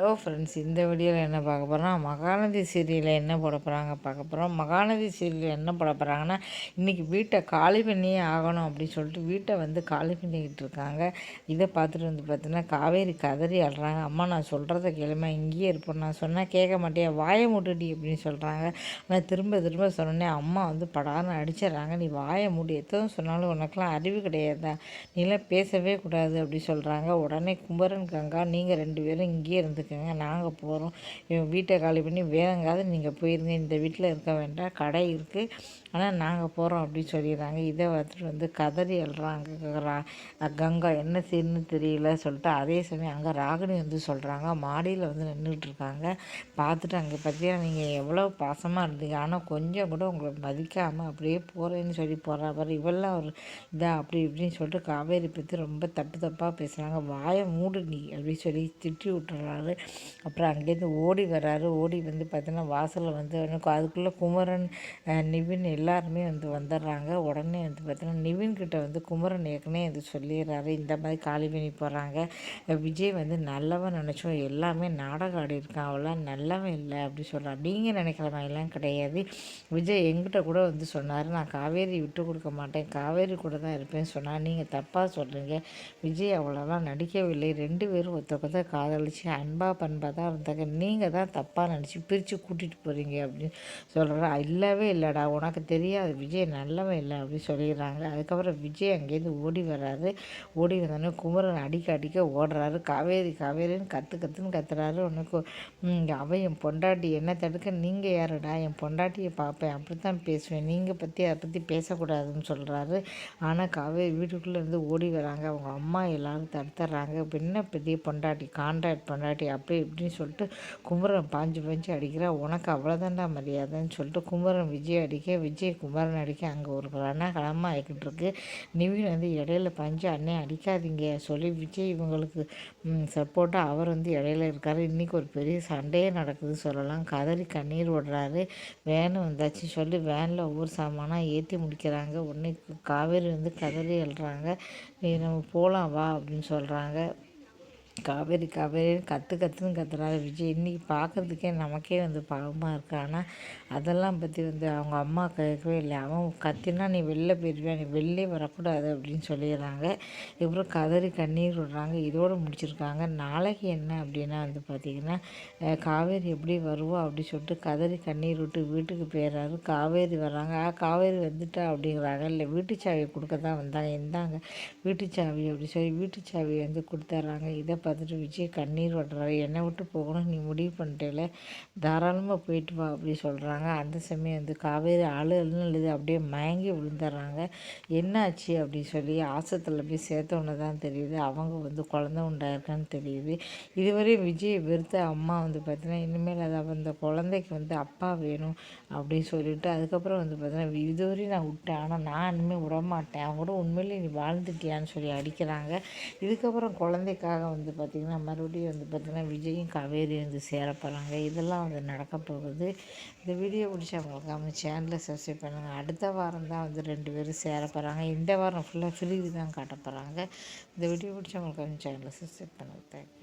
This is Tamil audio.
ஹலோ ஃப்ரெண்ட்ஸ் இந்த வீடியோவில் என்ன பார்க்க போகிறோம் மகாநதி சீரியலில் என்ன போட போகிறாங்க பார்க்க போகிறோம் மகாநதி சீரியலில் என்ன போட போகிறாங்கன்னா இன்றைக்கி வீட்டை காலி பண்ணியே ஆகணும் அப்படின்னு சொல்லிட்டு வீட்டை வந்து காலி பண்ணிக்கிட்டு இருக்காங்க. இதை பார்த்துட்டு வந்து பார்த்தீங்கன்னா காவேரி கதறி அழுறாங்க. அம்மா நான் சொல்கிறத கேளுமா இங்கேயே இருப்போம் நான் சொன்னால் கேட்க மாட்டேன் வாயை மூட்டுடி அப்படின்னு சொல்கிறாங்க ஆனால் திரும்ப திரும்ப சொன்னோன்னே அம்மா வந்து படான்னு அடிச்சிடுறாங்க. நீ வாயை மூடி எத்தவும் சொன்னாலும் உனக்கெலாம் அறிவு கிடையாதா? நீலாம் பேசவே கூடாது அப்படி சொல்கிறாங்க உடனே குமரன் கங்கா நீங்கள் ரெண்டு பேரும் இங்கேயே இருந்து இருக்குங்க நாங்கள் போகிறோம் இவன் வீட்டை காலி பண்ணி வேற நீங்கள் போயிருங்க. இந்த வீட்டில் இருக்க வேண்டாம். கடை இருக்குது ஆனால் நாங்கள் போகிறோம் அப்படின்னு சொல்லிடுறாங்க. இதை பார்த்துட்டு வந்து கதறி எழுறாங்க கங்கா என்ன செய்யணும்னு தெரியல சொல்லிட்டு அதே சமயம் அங்கே ராகினி வந்து சொல்கிறாங்க மாடியில் வந்து நின்றுட்டுருக்காங்க பார்த்துட்டு அங்கே பார்த்தீங்கன்னா நீங்கள் எவ்வளோ பாசமாக இருந்தீங்க. ஆனால் கொஞ்சம் கூட உங்களை மதிக்காமல் அப்படியே போகிறேன்னு சொல்லி போகிறா பாரு இவெல்லாம் ஒரு இதா அப்படி இப்படின்னு சொல்லிட்டு காவேரி பற்றி ரொம்ப தப்பு தப்பாக பேசுகிறாங்க வாயை மூடு நீ அப்படின்னு சொல்லி திட்டி விட்டுறாரு. அப்புறம் அங்கேருந்து ஓடி வராரு. ஓடி வந்து பார்த்தீங்கன்னா வாசலில் வந்து அதுக்குள்ளே குமரன் நிவின் எல்லாருமே வந்து வந்துடுறாங்க உடனே வந்து பார்த்தீங்கன்னா நிவின்கிட்ட வந்து குமரன் ஏற்கனவே வந்து சொல்லிடுறாரு இந்த மாதிரி காலி பண்ணி போகிறாங்க விஜய் வந்து நல்லவன் நினச்சோம். எல்லாமே நாடகம் ஆடி இருக்கான். அவளாம் நல்லவன் இல்லை அப்படி சொல்கிறான் நீங்கள் நினைக்கிற மாதிரிலாம் கிடையாது. விஜய் எங்கிட்ட கூட வந்து சொன்னார் நான் காவேரி விட்டு கொடுக்க மாட்டேன். காவேரி கூட தான் இருப்பேன்னு சொன்னால் நீங்கள் தப்பாக சொல்கிறீங்க விஜய் அவ்வளோலாம் நடிக்கவில்லை. ரெண்டு பேரும் ஒருத்தர் காதலிச்சு அன்பாக பண்பாக தான் இருந்தாங்க நீங்கள் தான் தப்பாக நினச்சி பிரித்து கூட்டிகிட்டு போகிறீங்க அப்படின்னு சொல்கிறா இல்லவே இல்லைடா உனக்கு தெரியாது. விஜய் நல்லவன் இல்லை அப்படின்னு சொல்லிடுறாங்க. அதுக்கப்புறம் விஜய் அங்கேருந்து ஓடி வர்றாரு. ஓடி வந்தோடனே குமரன் அடிக்க அடிக்க ஓடுறாரு. காவேரி காவேரின்னு கற்று கற்றுன்னு கத்துறாரு. உனக்கு அவன் என் பொண்டாட்டி என்ன தடுக்க நீங்கள் யாருடா? என் பொண்டாட்டியை பார்ப்பேன். அப்படி தான் பேசுவேன். நீங்கள் பற்றி அதை பற்றி பேசக்கூடாதுன்னு சொல்கிறாரு ஆனால் காவேரி வீட்டுக்குள்ளே இருந்து ஓடி வராங்க. அவங்க அம்மா எல்லோரும் தடுத்துறாங்க. என்ன பெரிய பொண்டாட்டி கான்ட்ராக்ட் பொண்டாட்டி அப்படி இப்படின்னு சொல்லிட்டு குமரன் பாஞ்சு பாஞ்சு அடிக்கிறா. உனக்கு அவ்வளோதான்டா மரியாதைன்னு சொல்லிட்டு குமரன் விஜய் அடிக்க விஜய் குமரன் அடிக்க அங்கே ஒரு ரணகலமாக ஆகிக்கிட்டு இருக்கு. நிவின் வந்து இடையில பாஞ்சு அண்ணே அடிக்காதீங்க. சொல்லி விஜய் இவங்களுக்கு சப்போர்ட்டாக அவர் வந்து இடையில இருக்கார். இன்றைக்கி ஒரு பெரிய சண்டையே நடக்குது சொல்லலாம். கதறி கண்ணீர் விடுறாரு. வேனு வந்தாச்சு. சொல்லி வேனில் ஒவ்வொரு சாமானாக ஏற்றி முடிக்கிறாங்க. உடனே காவேரி வந்து கதறி எழுறாங்க நம்ம போகலாம் வா அப்படின்னு சொல்கிறாங்க காவேரி காவேரி கற்று கற்றுன்னு கத்துறாரு விஜய். இன்றைக்கி பார்க்குறதுக்கே நமக்கே வந்து பாவமாக இருக்கு. ஆனால் அதெல்லாம் பற்றி வந்து அவங்க அம்மா கேட்கவே இல்லை. அவன் கத்தினா நீ வெளில போயிடுவியா நீ வெளிலே வரக்கூடாது அப்படின்னு சொல்லிடுறாங்க. இதுக்கப்புறம் கதறி கண்ணீர் விடுறாங்க. இதோடு முடிச்சிருக்காங்க. நாளைக்கு என்ன அப்படின்னா வந்து பார்த்திங்கன்னா காவேரி எப்படி வருவோம் அப்படி சொல்லிட்டு கதறி கண்ணீர் விட்டு வீட்டுக்கு போயிடுறாரு. காவேரி வர்றாங்க. ஆ காவேரி வந்துட்டா அப்படிங்கிறாங்க. இல்லை வீட்டு சாவியை கொடுக்க தான் வந்தாங்க. இந்தாங்க வீட்டு சாவி அப்படி சொல்லி வீட்டு சாவியை வந்து கொடுத்துட்றாங்க. இதை பார்த்துட்டு விஜய் கண்ணீர் விடுறாரு என்னை விட்டு போகணும். நீ முடிவு பண்ணிட்டேல. தாராளமாக போயிட்டு வா அப்படி சொல்கிறாங்க அந்த சமயம் வந்து காவேரி அழுன்னு எழுது அப்படியே மயங்கி விழுந்துடுறாங்க. என்னாச்சு அப்படின்னு சொல்லி ஆசத்தில் போய் சேர்த்தவொன்னு தான் தெரியுது. அவங்க வந்து குழந்த உண்டாயிருக்கான்னு தெரியுது. இதுவரையும் விஜய் வெறுத்த அம்மா வந்து பார்த்தீங்கன்னா இனிமேல் அதை அந்த குழந்தைக்கு வந்து அப்பா வேணும் அப்படின்னு சொல்லிட்டு அதுக்கப்புறம் வந்து பார்த்தீங்கன்னா இதுவரையும் நான் விட்டேன். ஆனால் நான் இனிமேல் விடமாட்டேன். அவங்க கூட உண்மையிலேயே நீ வாழ்ந்துட்டியான்னு சொல்லி அடிக்கிறாங்க. இதுக்கப்புறம் குழந்தைக்காக வந்து பார்த்திங்கன்னா மறுபடியும் வந்து பார்த்திங்கன்னா விஜயும் காவேரி வந்து சேர போகிறாங்க இதெல்லாம் வந்து நடக்க போகுது. இந்த வீடியோ பிடிச்சவங்களுக்கு மறக்காமல் சேனலை சப்ஸ்கிரைப் பண்ணுங்கள் அடுத்த வாரம் தான் வந்து ரெண்டு பேரும் சேர போகிறாங்க இந்த வாரம் ஃபுல்லாக ஃப்ரீ தான் காட்ட போகிறாங்க இந்த வீடியோ பிடிச்சவங்களுக்கு மறக்காமல் சேனலை சப்ஸ்கிரைப் பண்ணுங்கள் தேங்க்யூ